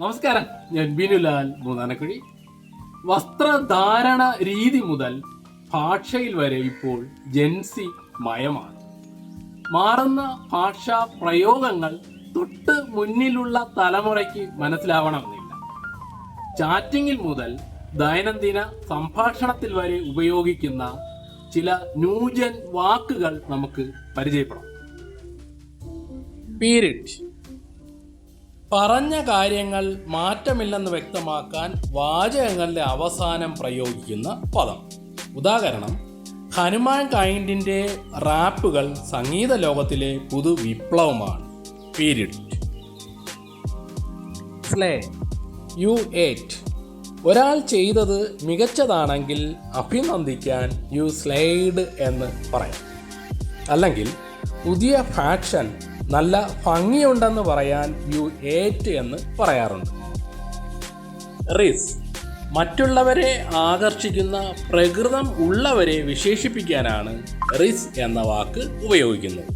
നമസ്കാരം. ഞാൻ ബിനുലാൽ മൂന്നാനക്കുഴി. വസ്ത്രധാരണ രീതി മുതൽ ഭാഷയിൽ വരെ ഇപ്പോൾ ജെൻസി മയമാണ്. മാറുന്ന ഭാഷാ പ്രയോഗങ്ങൾ തൊട്ട് മുന്നിലുള്ള തലമുറയ്ക്ക് മനസ്സിലാവണമെന്നില്ല. ചാറ്റിങ്ങിൽ മുതൽ ദൈനംദിന സംഭാഷണത്തിൽ വരെ ഉപയോഗിക്കുന്ന ചില ന്യൂജൻ വാക്കുകൾ നമുക്ക് പരിചയപ്പെടാം. പീരിഡ്. പറഞ്ഞ കാര്യങ്ങൾ മാറ്റമില്ലെന്ന് വ്യക്തമാക്കാൻ വാചകങ്ങളുടെ അവസാനം പ്രയോഗിക്കുന്ന പദം. ഉദാഹരണം ഹനുമാൻ കൈൻഡിന്റെ റാപ്പുകൾ സംഗീത ലോകത്തിലെ പുതു വിപ്ലവമാണ്. പീരിയഡ് സ്ലേ യു ഏറ്റ് ഒരാൾ ചെയ്തത് മികച്ചതാണെങ്കിൽ അഭിനന്ദിക്കാൻ യു സ്ലൈഡ് എന്ന് പറയാം. അല്ലെങ്കിൽ പുതിയ ഫാക്ഷൻ നല്ല ഭംഗിയുണ്ടെന്ന് പറയാൻ യു ഏറ്റ് എന്ന് പറയാറുണ്ട്. റിസ് മറ്റുള്ളവരെ ആകർഷിക്കുന്ന പ്രകൃതം ഉള്ളവരെ വിശേഷിപ്പിക്കാനാണ് റിസ് എന്ന വാക്ക് ഉപയോഗിക്കുന്നത്.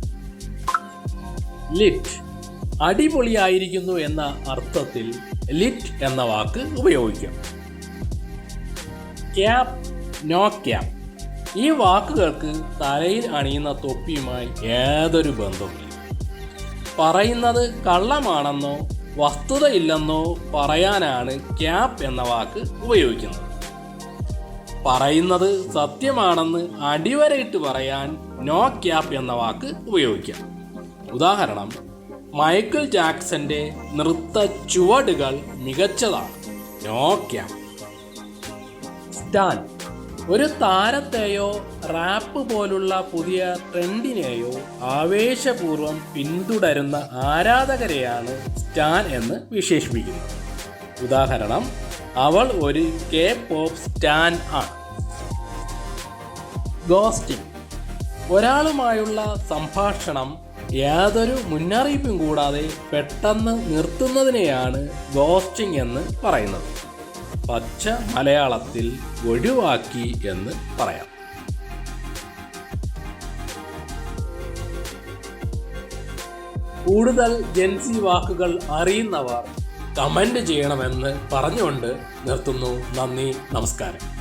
ലിറ്റ് അടിപൊളിയായിരിക്കുന്നു എന്ന അർത്ഥത്തിൽ ലിറ്റ് എന്ന വാക്ക് ഉപയോഗിക്കാം. ക്യാപ് നോ ക്യാപ് ഈ വാക്കുകൾക്ക് തലയിൽ അണിയുന്ന തൊപ്പിയുമായി യാതൊരു ബന്ധവുമില്ല. പറയുന്നത് കള്ളമാണെന്നോ വസ്തുതയില്ലെന്നോ പറയാനാണ് ക്യാപ് എന്ന വാക്ക് ഉപയോഗിക്കുന്നത്. പറയുന്നത് സത്യമാണെന്ന് അടിവരയിട്ട് പറയാൻ നോ ക്യാപ് എന്ന വാക്ക് ഉപയോഗിക്കാം. ഉദാഹരണം മൈക്കിൾ ജാക്സന്റെ നൃത്ത ചുവടുകൾ മികച്ചതാണ്. No cap. സ്റ്റാൻ ഒരു താരത്തെയോ റാപ്പ് പോലുള്ള പുതിയ ട്രെൻഡിനെയോ ആവേശപൂർവം പിന്തുടരുന്ന ആരാധകരെയാണ് സ്റ്റാൻ എന്ന് വിശേഷിപ്പിക്കുന്നത് ഉദാഹരണം അവൾ ഒരു കെ പോപ്പ് സ്റ്റാൻ ആണ്. ഗോസ്റ്റിംഗ്. ഒരാളുമായുള്ള സംഭാഷണം യാതൊരു മുന്നറിയിപ്പും കൂടാതെ പെട്ടെന്ന് നിർത്തുന്നതിനെയാണ് ഗോസ്റ്റിംഗ് എന്ന് പറയുന്നത്. പച്ച മലയാളത്തിൽ ഒഴിവാക്കി എന്ന് പറയാം. കൂടുതൽ ജെൻസി വാക്കുകൾ അറിയുന്നവർ കമന്റ് ചെയ്യണമെന്ന് പറഞ്ഞുകൊണ്ട് നിർത്തുന്നു. നന്ദി നമസ്കാരം.